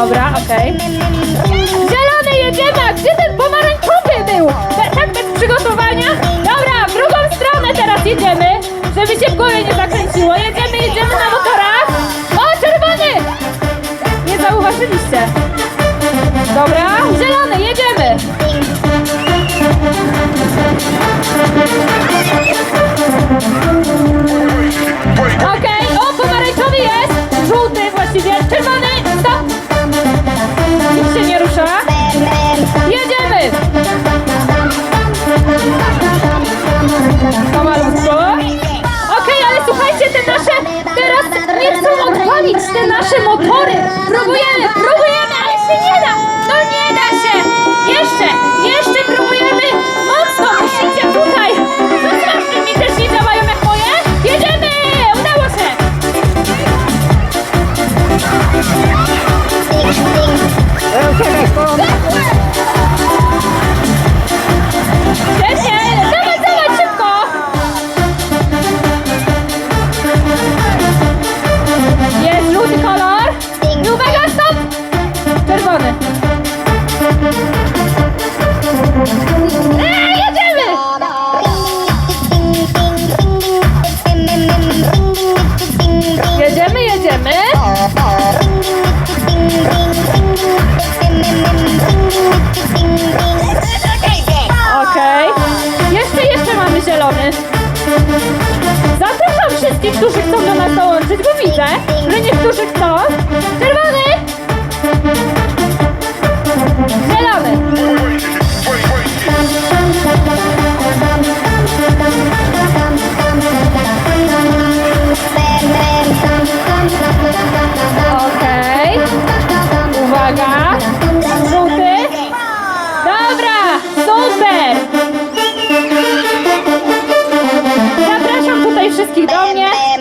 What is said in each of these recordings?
Dobra, okej. Zielony jedziemy, a gdzie ten pomarańczowy był? Tak bez przygotowania? Dobra, w drugą stronę teraz jedziemy, żeby się w głowie nie tak te nasze motory! Próbujemy dobrze, że niektórzy chcą czerwony, zielony. Okej, uwaga, żółty. Dobra, super. Zapraszam tutaj wszystkich do mnie.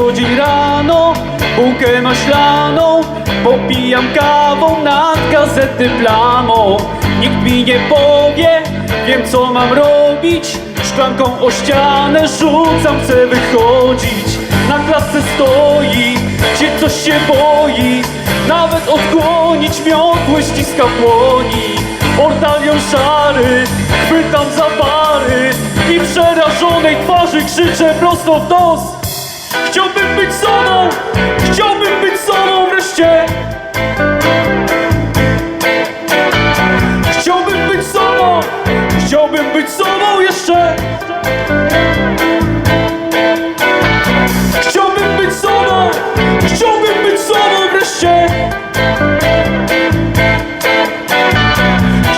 Co dzień rano bułkę maślaną Popijam kawą nad gazety plamą. Nikt mi nie powie, wiem co mam robić. Szklanką o ścianę rzucam, chcę wychodzić. Na klasce stoi, gdzie coś się boi. Nawet odgonić miotły ściska płoni. Ortalion szary, chwytam za pary. I przerażonej twarzy krzyczę prosto w nos. Chciałbym być sobą, chciałbym być sobą wreszcie! Chciałbym być sobą, chciałbym być sobą jeszcze! Chciałbym być sobą, chciałbym być sobą wreszcie!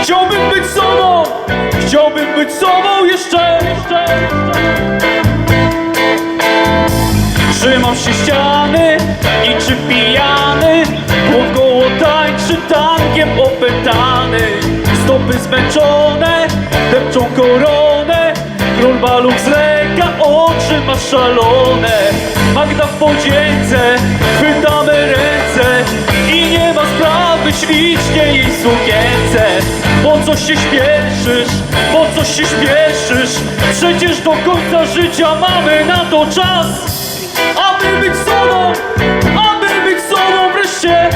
Chciałbym być sobą, chciałbym być sobą jeszcze, jeszcze, jeszcze. Trzymam się ściany i czy pijany? Głów koło tańczy tankiem opętany. Stopy zmęczone, depczą koronę. Król balów zleka, oczy ma szalone. Magda w podzięce, chwytamy ręce. I nie ma sprawy ślicznie jej sukience. Po co się śpieszysz, po co się śpieszysz? Przecież do końca życia mamy na to czas aby być sobą, aby być sobą wreszcie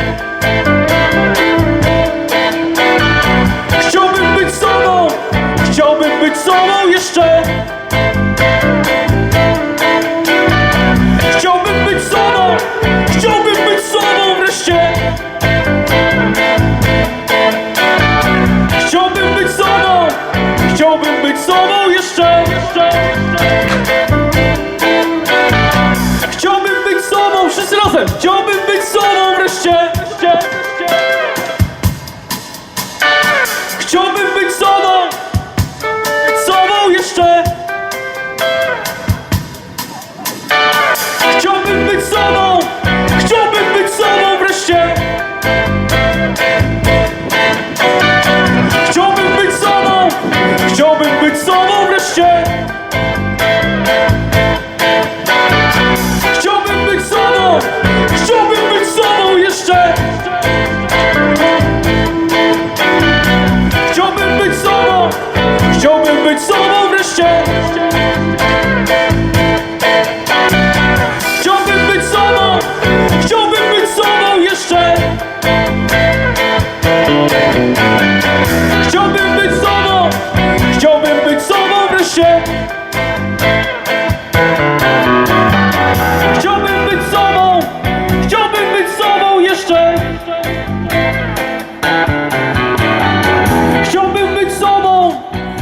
Chciałbym być sobą!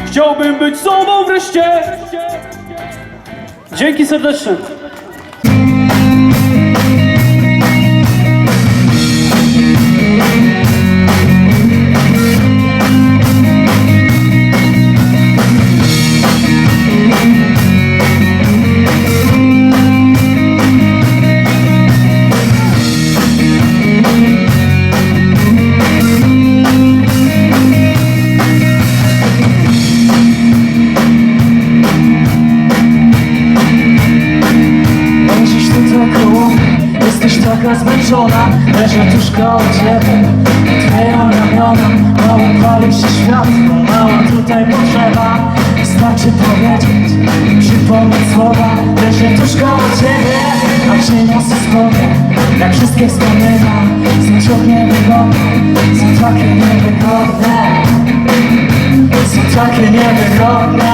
Chciałbym być sobą wreszcie! Dzięki serdecznie! Leżę tuż koło ciebie, twoje ramiona Mało pali się światło, mało tutaj potrzeba Wystarczy powiedzieć, przypomnieć słowa. Leżę tuż koło ciebie, a przyniosę spodnie Jak wszystkie wspomnienia, są ciąg niewygodne Są takie niewygodne Są takie niewygodne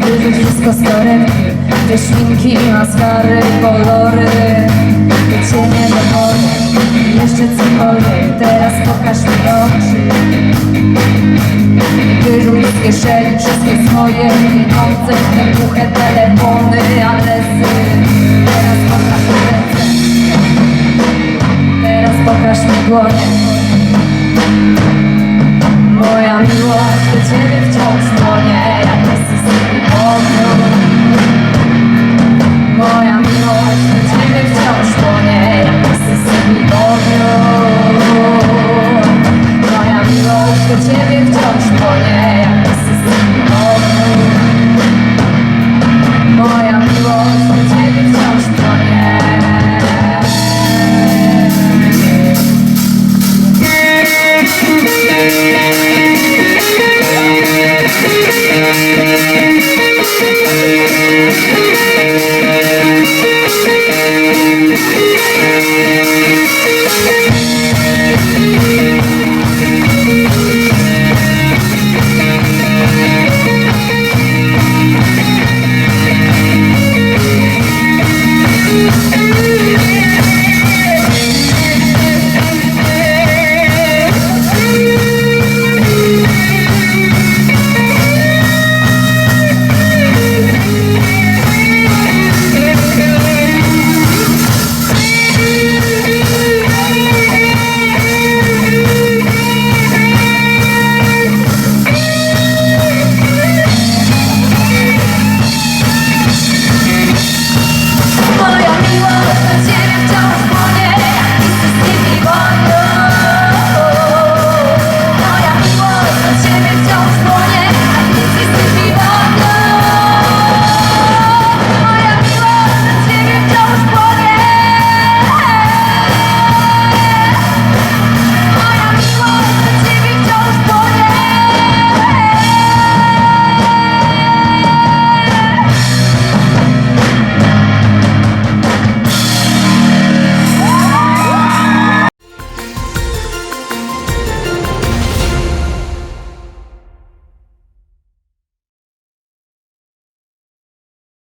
Wyrzuć wszystko z torebki Te szminki, maskary, kolory. Cienie do wody Jeszcze cokolwiek. Teraz pokaż mi oczy. Wyrzuć z kieszeni wszystkie swoje pieniądze Te telefony, adresy. Teraz pokaż mi ręce. Teraz pokaż mi dłonie ciebie wciąż płonie